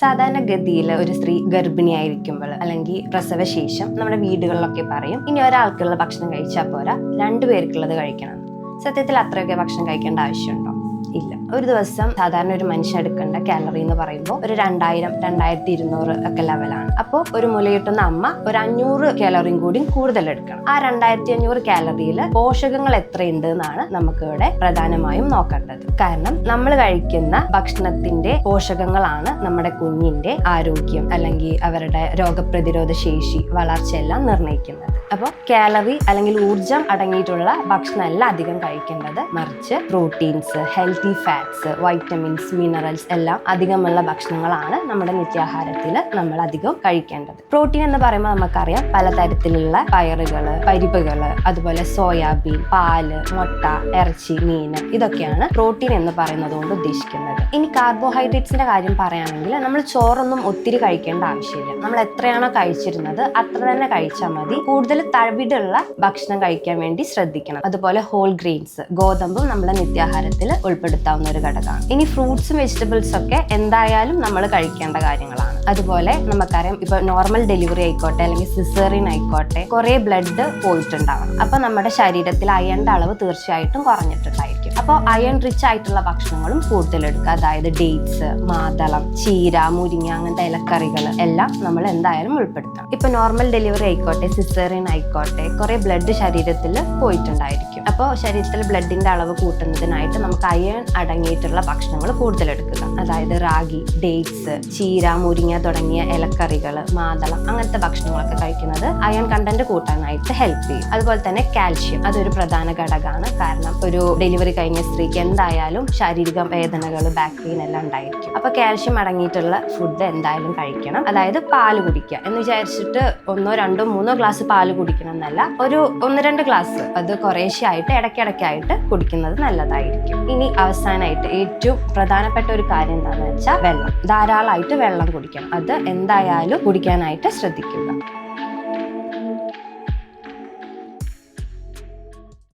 സാധാരണഗതിയിൽ ഒരു സ്ത്രീ ഗർഭിണിയായിരിക്കുമ്പോൾ അല്ലെങ്കിൽ പ്രസവശേഷം നമ്മുടെ വീടുകളിലൊക്കെ പറയും ഇനി ഒരാൾക്കുള്ള ഭക്ഷണം കഴിച്ചാൽ പോരാ രണ്ടുപേർക്കുള്ളത് കഴിക്കണം. സത്യത്തിൽ അത്രയൊക്കെ ഭക്ഷണം കഴിക്കേണ്ട ആവശ്യമുണ്ടോ? ഇല്ല. ഒരു ദിവസം സാധാരണ ഒരു മനുഷ്യൻ എടുക്കേണ്ട കാലറി എന്ന് പറയുമ്പോൾ ഒരു രണ്ടായിരം രണ്ടായിരത്തി ഇരുന്നൂറ് ഒക്കെ ലെവലാണ് അപ്പോൾ ഒരു മുലയൂട്ടുന്ന അമ്മ ഒരു അഞ്ഞൂറ് കാലറിയും കൂടി കൂടുതൽ എടുക്കണം. ആ രണ്ടായിരത്തി അഞ്ഞൂറ് കാലറിയിൽ പോഷകങ്ങൾ എത്രയുണ്ട് എന്നാണ് നമുക്ക് ഇവിടെ പ്രധാനമായും നോക്കേണ്ടത്. കാരണം നമ്മൾ കഴിക്കുന്ന ഭക്ഷണത്തിന്റെ പോഷകങ്ങളാണ് നമ്മുടെ കുഞ്ഞിന്റെ ആരോഗ്യം അല്ലെങ്കിൽ അവരുടെ രോഗപ്രതിരോധ ശേഷി വളർച്ചയെല്ലാം നിർണയിക്കുന്നത്. അപ്പോൾ കാലറി അല്ലെങ്കിൽ ഊർജം അടങ്ങിയിട്ടുള്ള ഭക്ഷണമല്ല അധികം കഴിക്കേണ്ടത്. മറിച്ച് proteins healthy fats vitamins minerals എല്ലാം അധികമുള്ള ഭക്ഷണങ്ങളാണ് നമ്മുടെ നിത്യാഹാരത്തിൽ നമ്മൾ അധികം കഴിക്കേണ്ടത്. പ്രോട്ടീൻ എന്ന് പറയുമ്പോൾ നമുക്കറിയാം പലതരത്തിലുള്ള പയറുകൾ പരിപ്പുകൾ അതുപോലെ സോയാബീൻ പാൽ മുട്ട ഇറച്ചി മീൻ ഇതൊക്കെയാണ് പ്രോട്ടീൻ എന്ന് പറയുന്നത് കൊണ്ട് ഉദ്ദേശിക്കുന്നത്. ഇനി കാർബോഹൈഡ്രേറ്റ്സിന്റെ കാര്യം പറയുകയാണെങ്കിൽ നമ്മൾ ചോറൊന്നും ഒത്തിരി കഴിക്കേണ്ട ആവശ്യമില്ല. നമ്മൾ എത്രയാണോ കഴിച്ചിരുന്നത് അത്ര തന്നെ കഴിച്ചാൽ മതി. കൂടുതൽ തവിടുള്ള ഭക്ഷണം കഴിക്കാൻ വേണ്ടി ശ്രദ്ധിക്കണം. അതുപോലെ ഹോൾ ഗ്രെയിൻസ് ഗോതമ്പും നമ്മുടെ നിത്യാഹാരത്തിൽ ഉൾപ്പെടുത്താവുന്ന ഒരു ഘടകമാണ്. ഇനി ഫ്രൂട്ട്സും വെജിറ്റബിൾസ് ഒക്കെ എന്തായാലും നമ്മൾ കഴിക്കേണ്ട കാര്യങ്ങളാണ്. അതുപോലെ നമുക്കറിയാം ഇപ്പൊ നോർമൽ ഡെലിവറി ആയിക്കോട്ടെ അല്ലെങ്കിൽ സിസേറിയൻ ആയിക്കോട്ടെ കുറെ ബ്ലഡ് പോയിട്ടുണ്ടാവണം. അപ്പൊ നമ്മുടെ ശരീരത്തിൽ അയ്യേണ്ട അളവ് തീർച്ചയായിട്ടും കുറഞ്ഞിട്ടുണ്ടായിരിക്കും. അപ്പോൾ അയൺ റിച്ച് ആയിട്ടുള്ള ഭക്ഷണങ്ങളും കൂടുതൽ എടുക്കുക. അതായത് ഡേറ്റ്സ് മാതളം ചീര മുരിങ്ങ അങ്ങനത്തെ ഇലക്കറികൾ എല്ലാം നമ്മൾ എന്തായാലും ഉൾപ്പെടുത്തണം. ഇപ്പൊ നോർമൽ ഡെലിവറി ആയിക്കോട്ടെ സിസേറിയൻ ആയിക്കോട്ടെ കുറെ ബ്ലഡ് ശരീരത്തിൽ പോയിട്ടുണ്ടായിരിക്കും. അപ്പോൾ ശരീരത്തിൽ ബ്ലഡിന്റെ അളവ് കൂട്ടുന്നതിനായിട്ട് നമുക്ക് അയൺ അടങ്ങിയിട്ടുള്ള ഭക്ഷണങ്ങൾ കൂടുതൽ എടുക്കുക. അതായത് റാഗി ഡേറ്റ്സ് ചീര മുരിങ്ങ തുടങ്ങിയ ഇലക്കറികൾ മാതളം അങ്ങനത്തെ ഭക്ഷണങ്ങളൊക്കെ കഴിക്കുന്നത് അയൺ കണ്ടന്റ് കൂട്ടാനായിട്ട് ഹെൽപ്പ് ചെയ്യും. അതുപോലെ തന്നെ കാൽഷ്യം അതൊരു പ്രധാന ഘടകമാണ്. കാരണം ഒരു ഡെലിവറി കഴിഞ്ഞ സ്ത്രീക്ക് എന്തായാലും ശാരീരിക വേദനകൾ ബാക്ക് പെയിൻ എല്ലാം ഉണ്ടായിരിക്കും. അപ്പോൾ കാൽഷ്യം അടങ്ങിയിട്ടുള്ള ഫുഡ് എന്തായാലും കഴിക്കണം. അതായത് പാൽ കുടിക്കുക എന്ന് വിചാരിച്ചിട്ട് ഒന്നോ രണ്ടോ മൂന്നോ ഗ്ലാസ് പാൽ കുടിക്കണം എന്നല്ല ഒരു ഒന്ന് രണ്ട് ഗ്ലാസ് അത് കുറേശ്ശെ ആയിട്ട് ഇടയ്ക്കിടയ്ക്കായിട്ട് കുടിക്കുന്നത് നല്ലതായിരിക്കും. ഇനി അവസാനമായിട്ട് ഏറ്റവും പ്രധാനപ്പെട്ട ഒരു കാര്യം എന്താണെന്ന് വെച്ചാൽ വെള്ളം. ധാരാളമായിട്ട് വെള്ളം കുടിക്കണം. അത് എന്തായാലും കുടിക്കാനായിട്ട് ശ്രദ്ധിക്കുക.